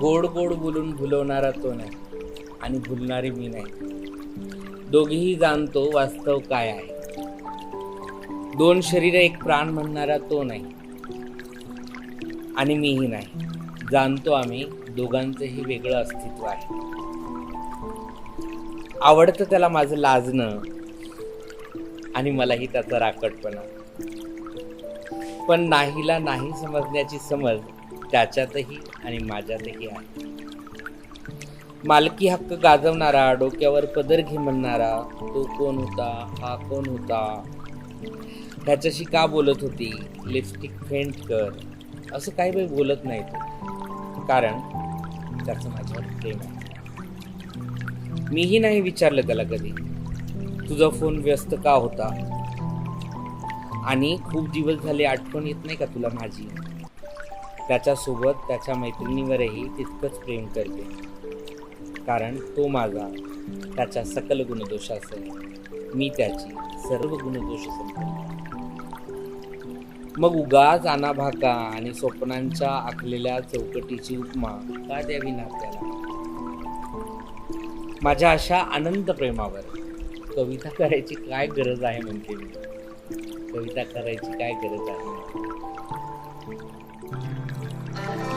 गोड गोड बोलून भुलवणारा तो नाही आणि भुलणारी मी नाही. दोघेही जाणतो वास्तव काय आहे. दोन शरीर एक प्राण म्हणणारा तो नाही आणि मीही नाही. जाणतो आम्ही दोघांचंही वेगळं अस्तित्व आहे. आवडतं त्याला माझं लाजणं आणि मलाही त्याचा राकटपणा पण नाहीला नाही समजण्याची समज त्याच्यातही आणि माझ्यातही आहे. मालकी हक्क गाजवणारा डोक्यावर पदर घे म्हणणारा तो कोण होता हा कोण होता? त्याच्याशी का बोलत होती? लिपस्टिक फेंट कर. असं काही वेळ बोलत नाही तो कारण त्याचं माझ्यावर प्रेम आहे. मीही नाही विचारलं त्याला कधी. तुझा फोन व्यस्त का होता? आणि खूप दिवस झाले आठवण येत नाही का तुला माझी? त्याच्यासोबत त्याच्या मैत्रिणीवरही तितकंच प्रेम करते. कारण तो माझा त्याच्या सकल गुणदोषासह मी त्याची सर्व गुणदोष समजतो मग उगाच भाका आणि स्वप्नांच्या आखलेल्या चौकटीची उपमा का द्यावी नात्याला माझ्या अशा आनंद प्रेमावर कविता करायची काय गरज आहे म्हणते मी? कविता करायची काय गरज आहे? Música